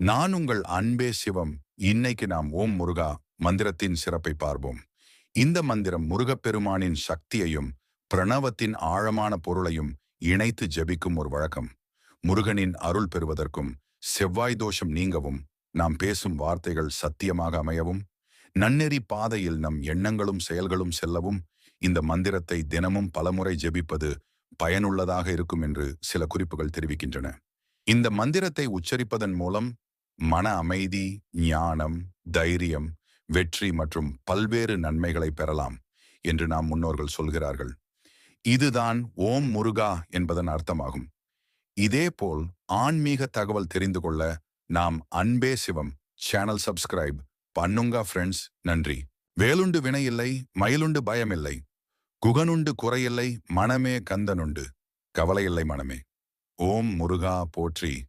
நான் உங்கள் அன்பே சிவம். இன்னைக்கு நாம் ஓம் முருகா மந்திரத்தின் சிறப்பை பார்ப்போம். இந்த மந்திரம் முருகப்பெருமானின் சக்தியையும் பிரணவத்தின் ஆழமான பொருளையும் இணைத்து ஜெபிக்கும் ஒரு வழக்கம். முருகனின் அருள் பெறுவதற்கும் செவ்வாய் தோஷம் நீங்கவும் நாம் பேசும் வார்த்தைகள் சத்தியமாக அமையவும் நன்னெறி பாதையில் நம் எண்ணங்களும் செயல்களும் செல்லவும் இந்த மந்திரத்தை தினமும் பலமுறை ஜெபிப்பது பயனுள்ளதாக இருக்கும் என்று சில குறிப்புகள் தெரிவிக்கின்றன. இந்த மந்திரத்தை உச்சரிப்பதன் மூலம் மன அமைதி ஞானம் தைரியம் வெற்றி மற்றும் பல்வேறு நன்மைகளை பெறலாம் என்று நாம் முன்னோர்கள் சொல்கிறார்கள். இதுதான் ஓம் முருகா என்பதன் அர்த்தமாகும். இதேபோல் ஆன்மீக தகவல் தெரிந்து கொள்ள நாம் அன்பே சிவம் சேனல் சப்ஸ்கிரைப். பண்ணுங்க ஃப்ரெண்ட்ஸ் நன்றி. வேலுண்டு வினையில்லை மயிலுண்டு பயமில்லை. குகனுண்டு குறையில்லை மனமே கந்தனுண்டு. கவலையில்லை மனமே. ஓம் முருகா போற்றி.